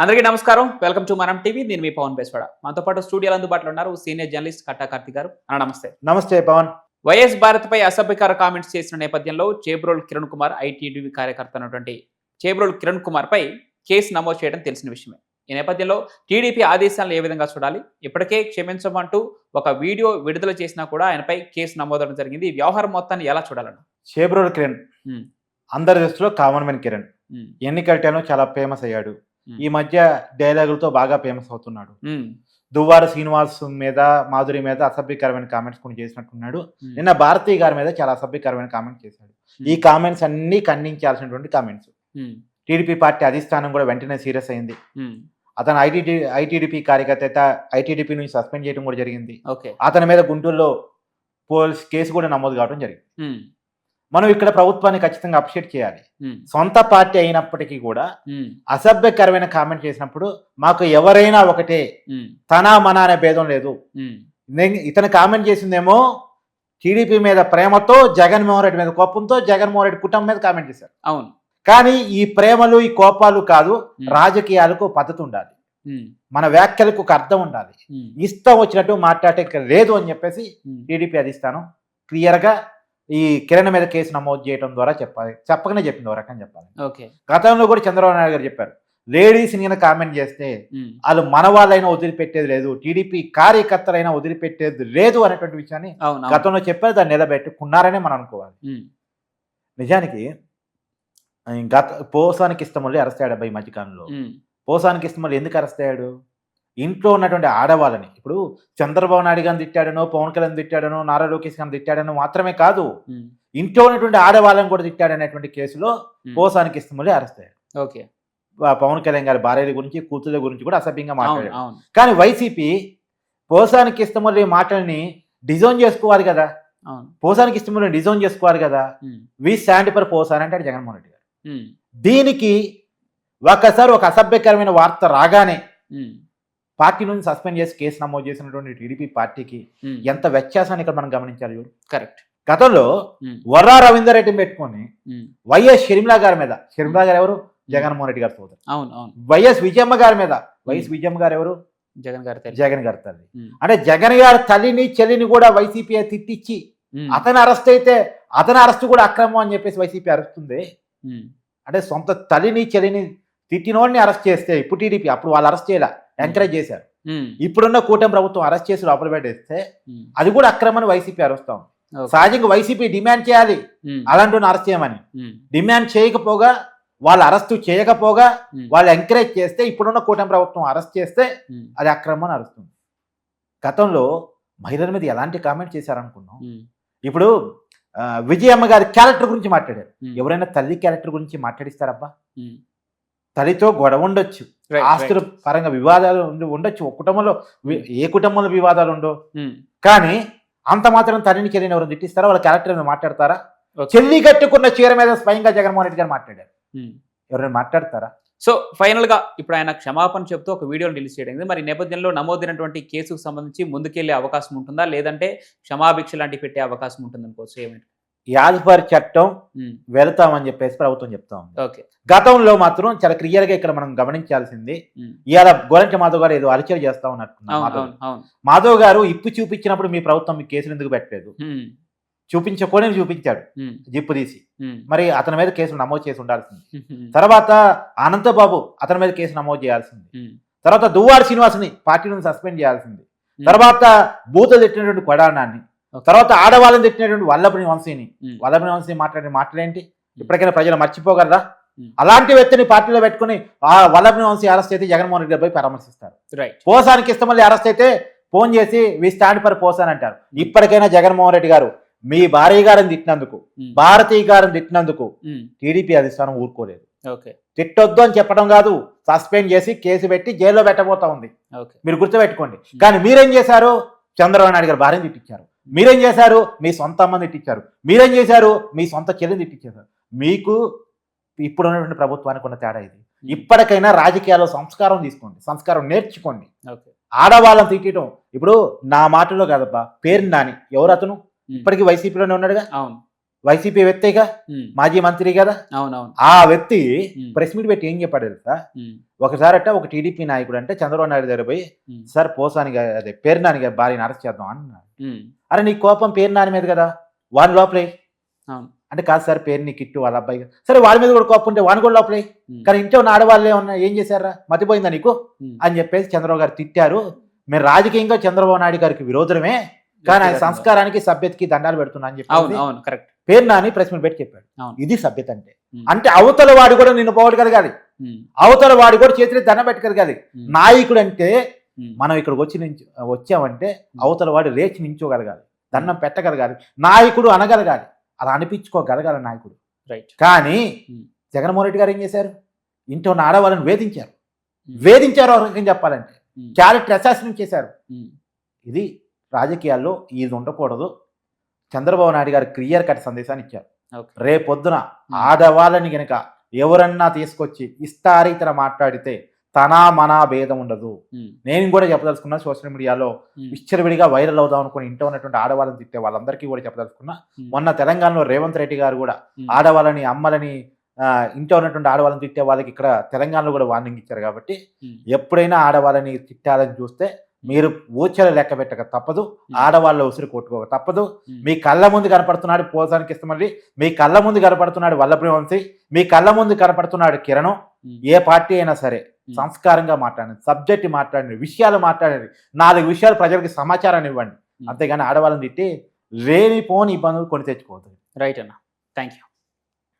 అందరికీ నమస్కారం. Welcome to Manam TV. నేను మీ పవన్ బేస్వాడ. మనతో పాటు స్టూడియోలో అందుబాటులో ఉన్నారు సీనియర్ జర్నలిస్ట్ కట్టా కార్తిక్ గారు. అన్న నమస్తే. నమస్తే పవన్. వైఎస్ భారత్ పై అసభ్యకర కామెంట్స్ చేసిన నేపథ్యంలో చేబ్రోల్ కిరణ్ కుమార్ ఐటీడీవీ కార్యకర్త అయినటువంటి చేబ్రోల్ కిరణ్ కుమార్ పై కేసు నమోదు చేయడం తెలిసిన విషయమే. ఈ నేపథ్యంలో టీడీపీ ఆదేశాలను ఏ విధంగా చూడాలి? ఇప్పటికే క్షమించమంటూ ఒక వీడియో విడుదల చేసినా కూడా ఆయనపై కేసు నమోదవడం జరిగింది. ఈ వ్యవహారం మొత్తాన్ని ఎలా చూడాలన్న? చేబ్రోల్ కిరణ్. అందరి దృష్టిలో కామన్ మ్యాన్ కిరణ్. ఎన్నికల టైంలో చాలా ఫేమస్ అయ్యాడు. ఈ మధ్య డైలాగులతో బాగా ఫేమస్ అవుతున్నాడు. దువ్వార శ్రీనివాస్ మీద మాధురి మీద అసభ్యకరమైన కామెంట్స్ కొన్ని చేసినట్టున్నాడు. నిన్న భారతీ గారి మీద చాలా అసభ్యకరమైన కామెంట్స్ చేశాడు. ఈ కామెంట్స్ అన్ని ఖండించాల్సినటువంటి కామెంట్స్. టీడీపీ పార్టీ అధిష్టానం కూడా వెంటనే సీరియస్ అయింది. అతను ఐటీడీ ఐటీడీపీ కార్యకర్త ఐటీడీపీ నుంచి సస్పెండ్ చేయడం కూడా జరిగింది. అతని మీద గుంటూరులో పోలీస్ కేసు కూడా నమోదు కావడం జరిగింది. మనం ఇక్కడ ప్రభుత్వాన్ని ఖచ్చితంగా అప్రిషియేట్ చేయాలి. సొంత పార్టీ అయినప్పటికీ కూడా అసభ్యకరమైన కామెంట్ చేసినప్పుడు మాకు ఎవరైనా ఒకటే తన మన అనే భేదం లేదు. ఇతను కామెంట్ చేసిందేమో టీడీపీ మీద ప్రేమతో జగన్మోహన్ రెడ్డి మీద కోపంతో జగన్మోహన్ రెడ్డి కుటుంబం మీద కామెంట్ చేశారు. అవును. కానీ ఈ ప్రేమలు ఈ కోపాలు కాదు రాజకీయాలకు పద్ధతి ఉండాలి. మన వ్యాఖ్యలకు ఒక అర్థం ఉండాలి. ఇష్టం వచ్చినట్టు మాట్లాడే లేదు అని చెప్పేసి టీడీపీ అధిష్టానం క్లియర్గా ఈ కిరణ్ మీద కేసు నమోదు చేయడం ద్వారా చెప్పాలి. చెప్పకనే చెప్పింది ఒక రకంగా చెప్పాలి. ఓకే. గతంలో కూడా చంద్రబాబు నాయుడు గారు చెప్పారు. లేడీస్ కింద కామెంట్ చేస్తే వాళ్ళు మన వాళ్ళైనా వదిలిపెట్టేది లేదు టీడీపీ కార్యకర్తలైనా వదిలిపెట్టేది లేదు అనేటువంటి విషయాన్ని. గతంలో చెప్పారు. దాన్ని నిలబెట్టుకున్నారనే మనం అనుకోవాలి. నిజానికి గత పోసానికి ఇష్టమల్లి అరెస్ట్ అయ్యాడు అబ్బాయి మధ్యకాలంలో. పోసానికి ఇష్టమల్లి ఎందుకు అరెస్ట్ అయ్యాడు? ఇంట్లో ఉన్నటువంటి ఆడవాళ్ళని. ఇప్పుడు చంద్రబాబు నాయుడు గారిని తిట్టాడనో పవన్ కళ్యాణ్ తిట్టాడనో నారా లోకేష్ గారిని తిట్టాడనో మాత్రమే కాదు ఇంట్లో ఉన్నటువంటి ఆడవాళ్ళని కూడా తిట్టాడనేటువంటి కేసులో పోసానికి ఇష్టమల్లి అరెస్ట్ అయ్యాడు. ఓకే. పవన్ కళ్యాణ్ గారి భార్యల గురించి కూతుర్ల గురించి కూడా అసభ్యంగా మాట్లాడాడు. అవును. కానీ వైసీపీ పోసానికి ఇష్టమల్లి మాటల్ని డిజైన్ చేసుకోవాలి కదా. పోసానికి ఇష్టమల్లి డిజైన్ చేసుకోవాలి కదా. వి స్టాండ్ ఫర్ పోసాన్ అంటాడు జగన్మోహన్ రెడ్డి గారు. దీనికి ఒకసారి ఒక అసభ్యకరమైన వార్త రాగానే పార్టీ నుంచి సస్పెండ్ చేసి కేసు నమోదు చేసినటువంటి టీడీపీ పార్టీకి ఉమ్, ఎంత వ్యత్యాసాన్ని ఇక్కడ మనం గమనించాలి చూడు. కరెక్ట్ గతంలో ఉమ్, వర్రా రవీందర్ రెడ్డిని పెట్టుకొని ఉమ్, వైఎస్ షర్మిలా గారి మీద షర్మిలా గారు ఎవరు? జగన్మోహన్ రెడ్డి గారి సోదరు. అవును అవును. వైఎస్ విజయమ్మ గారి మీద వైఎస్ విజయమ్మ గారు ఎవరు? జగన్ గారి తల్లి. జగన్ గారి తల్లి. అంటే జగన్ గారి తల్లిని చెల్లిని కూడా వైసీపీ తిట్టించి అతను అరెస్ట్ అయితే అతని అరెస్ట్ కూడా అక్రమం అని చెప్పేసి వైసీపీ అరుస్తుంది. అంటే సొంత తల్లిని చెల్లిని తిట్టినోడిని అరెస్ట్ చేస్తే ఇప్పుడు టీడీపీ అప్పుడు వాళ్ళు అరెస్ట్ చేయాల. ఎంకరేజ్ చేశారు. ఇప్పుడున్న కూటమి ప్రభుత్వం అరెస్ట్ చేసి లోపల పెట్టేస్తే అది కూడా అక్రమని వైసీపీ అరుస్తాం. సహజంగా వైసీపీ డిమాండ్ చేయాలి. అలాంటి అరెస్ట్ చేయమని. డిమాండ్ చేయకపోగా వాళ్ళు అరెస్ట్ చేయకపోగా వాళ్ళు ఎంకరేజ్ చేస్తే ఇప్పుడున్న కూటమి ప్రభుత్వం అరెస్ట్ చేస్తే అది అక్రమం అరుస్తుంది. గతంలో మహిళల మీద ఎలాంటి కామెంట్ చేశారనుకున్నాం? ఇప్పుడు విజయమ్మ గారి క్యారెక్టర్ గురించి మాట్లాడారు. ఎవరైనా తల్లి క్యారెక్టర్ గురించి మాట్లాడిస్తారబ్బా? తల్లితో గొడవ ఉండొచ్చు. ఆస్తుల. పరంగా వివాదాలు ఉండి ఉండొచ్చు. ఒక కుటుంబంలో వి- ఏ కుటుంబంలో వివాదాలు ఉండవు. ఉమ్, కానీ అంత మాత్రం తల్లిని చెల్లిని ఎవరు తిట్టిస్తారా? వాళ్ళ క్యారెక్టర్ మీద మాట్లాడతారా. చెల్లి కట్టుకున్న చీర మీద స్వయంగా జగన్మోహన్ రెడ్డి గారు మాట్లాడారు. ఉమ్. ఎవరైనా మాట్లాడతారా? సో ఫైనల్గా ఇప్పుడు ఆయన క్షమాపణ చెప్తూ ఒక వీడియోని రిలీజ్ చేయడం. మరి నేపథ్యంలో నమోదైనటువంటి కేసుకు సంబంధించి ముందుకెళ్ళే అవకాశం ఉంటుందా? లేదంటే క్షమాభిక్ష లాంటివి పెట్టే అవకాశం ఉంటుంది? అనుకోవచ్చు. యాజ్పర్ చట్టం వెళతామని చెప్పేసి ప్రభుత్వం చెప్తా ఉంది. ఓకే. గతంలో మాత్రం చాలా క్లియర్గా ఇక్కడ మనం గమనించాల్సింది ఇవాళ గోరంట మాధవ్ గారు ఏదో అరిచర్ చేస్తా అవును మాధవ్. గారు ఇప్పు చూపించినప్పుడు మీ ప్రభుత్వం మీ కేసులు ఎందుకు పెట్టలేదు? ఉమ్, చూపించకూడని చూపించాడు. జిప్పు తీసి. మరి అతని మీద కేసులు నమోదు చేసి ఉండాల్సింది. తర్వాత అనంతబాబు అతని మీద కేసు నమోదు చేయాల్సింది. తర్వాత దువ్వాడ శ్రీనివాస్ని పార్టీ నుంచి సస్పెండ్ చేయాల్సింది. తర్వాత బూతులు తిట్టినటువంటి కొడానాన్ని. తర్వాత ఆడవాళ్ళని తిట్టినటువంటి వల్లభని వంశీని. వల్లభని వంశీ మాట్లాడిన మాటలేంటి? ఇప్పటికైనా ప్రజలు మర్చిపోగలరా. అలాంటి వ్యక్తిని పార్టీలో పెట్టుకుని ఆ వల్లభని వంశీ అరెస్ట్ అయితే జగన్మోహన్ రెడ్డి పోయి పరామర్శిస్తారు. పోసానికి ఇష్టమల్లి అరెస్ట్ అయితే ఫోన్ చేసి వి స్టాండ్ ఫర్ పోసాన్ అంటారు. ఇప్పటికైనా జగన్మోహన్ రెడ్డి గారు మీ భార్య గారిని తిట్టినందుకు ఉమ్, భారతీ గారిని తిట్టినందుకు టీడీపీ అధిష్టానం ఊరుకోలేదు. ఓకే. తిట్టొద్దు అని చెప్పడం కాదు సస్పెండ్ చేసి కేసు పెట్టి జైల్లో పెట్టబోతా ఉంది. మీరు గుర్తుపెట్టుకోండి. కానీ మీరేం చేశారు? చంద్రబాబు నాయుడు గారు భార్యను తిట్టించారు. మీరేం చేశారు? మీ సొంత అమ్మని తిట్టించారు. మీరేం చేశారు? మీ సొంత చెల్లిని తిట్టించారు. మీకు ఇప్పుడు ఉన్నటువంటి ప్రభుత్వానికి ఉన్న తేడా ఇది. ఇప్పటికైనా రాజకీయాల్లో సంస్కారం తీసుకోండి. సంస్కారం నేర్చుకోండి. ఆడవాళ్ళని తిట్టడం. ఇప్పుడు నా మాటలో కాదబ్బా పేరు నాని. ఎవరు అతను ఇప్పటికీ వైసీపీలోనే ఉన్నాడుగా? అవును. వైసీపీ వ్యక్తిగా మాజీ మంత్రి కదా? అవునవును. ఆ వ్యక్తి ప్రెస్ మీట్ పెట్టి ఏం చెప్పాడు తెలుసా ఒకసారి అట్ట ఒక టీడీపీ నాయకుడు అంటే చంద్రబాబు నాయుడు దగ్గర పోయి సార్ పోసాని అదే పేరునాని గారి భార్యని అరెస్ట్ చేద్దాం అన్నాడు. అరే నీ కోపం పేరు నాని మీద కదా? వాని లోపలే. అవును. అంటే కాదు సార్ పేరు నీ కిట్టు వాళ్ళ అబ్బాయి. సరే వాడి మీద కూడా కోపం ఉంటే వాని కూడా లోపలే. కానీ ఇంట్లో ఉన్న ఆడవాళ్ళే ఉన్నా ఏం చేశారా? మతిపోయిందా నీకు? అని చెప్పేసి చంద్రబాబు గారు తిట్టారు. మేము రాజకీయంగా చంద్రబాబు నాయుడు గారికి విరోధమే. కానీ ఆయన సంస్కారానికి సభ్యతకి దండాలు పెడుతున్నా అని అవును చెప్పి అవును కరెక్ట్. పేరు నాని ప్రెస్ మీట్ పెట్టి చెప్పాడు. ఇది సభ్యత అంటే అంటే అవతల వాడు కూడా నిన్ను పోగొట్టగలగాలి అవతల వాడు కూడా చేతిలో దండం పెట్టగలగాలి నాయకుడు అంటే మనం ఇక్కడికి వచ్చి నుంచి వచ్చామంటే అవతల వాడు లేచి నించోగలగాలి. దండం పెట్టగలగాలి. నాయకుడు అనగలగాలి. అలా అనిపించుకోగలగాలి నాయకుడు. రైట్ కానీ. జగన్మోహన్ రెడ్డి గారు ఏం చేశారు? ఇంట్లో ఉన్న ఆడవాళ్ళని వేధించారు. వేధించారు రకంగా చెప్పాలంటే. క్యారెక్టర్ అసాసినం చేశారు. ఇది రాజకీయాల్లో ఇది ఉండకూడదు. చంద్రబాబు నాయుడు గారు క్లియర్ కట్ సందేశాన్ని ఇచ్చారు. రేపొద్దున ఆడవాళ్ళని గనక ఎవరన్నా తీసుకొచ్చి ఇష్టారీతన మాట్లాడితే తనా మనా భేదం ఉండదు. నేను కూడా చెప్పదలుచుకున్నా సోషల్ మీడియాలో ఉమ్, విచ్చలవిడిగా వైరల్ అవుదాం అనుకుని ఇంట్లో ఉన్నటువంటి ఆడవాళ్ళని తిట్టే వాళ్ళందరికీ కూడా చెప్పదలుచుకున్నా మొన్న తెలంగాణలో రేవంత్ రెడ్డి గారు కూడా ఆడవాళ్ళని అమ్మలని ఆ, ఇంట్లో ఉన్నటువంటి ఆడవాళ్ళని తిట్టే వాళ్ళకి ఇక్కడ తెలంగాణలో కూడా వార్నింగ్ ఇచ్చారు కాబట్టి ఎప్పుడైనా ఆడవాళ్ళని తిట్టాలని చూస్తే మీరు ఊచలు లెక్క పెట్టక తప్పదు. ఆడవాళ్ళ ఉసిరి కొట్టుకోక తప్పదు. మీ కళ్ళ ముందు కనపడుతున్నాడు పోసానికి ఇష్టమల్లి మీ కళ్ళ ముందు కనపడుతున్నాడు వల్లభ్రి వంశీ. మీ కళ్ళ ముందు కనపడుతున్నాడు కిరణం. ఏ పార్టీ అయినా సరే సంస్కారంగా మాట్లాడండి. సబ్జెక్ట్ మాట్లాడండి. విషయాలు మాట్లాడండి. నాలుగు విషయాలు ప్రజలకు సమాచారాన్ని ఇవ్వండి. అంతేగాని ఆడవాళ్ళని తిట్టి లేనిపోని ఇబ్బందులు కొని తెచ్చుకోవద్దు. రైట్ అన్న. Thank you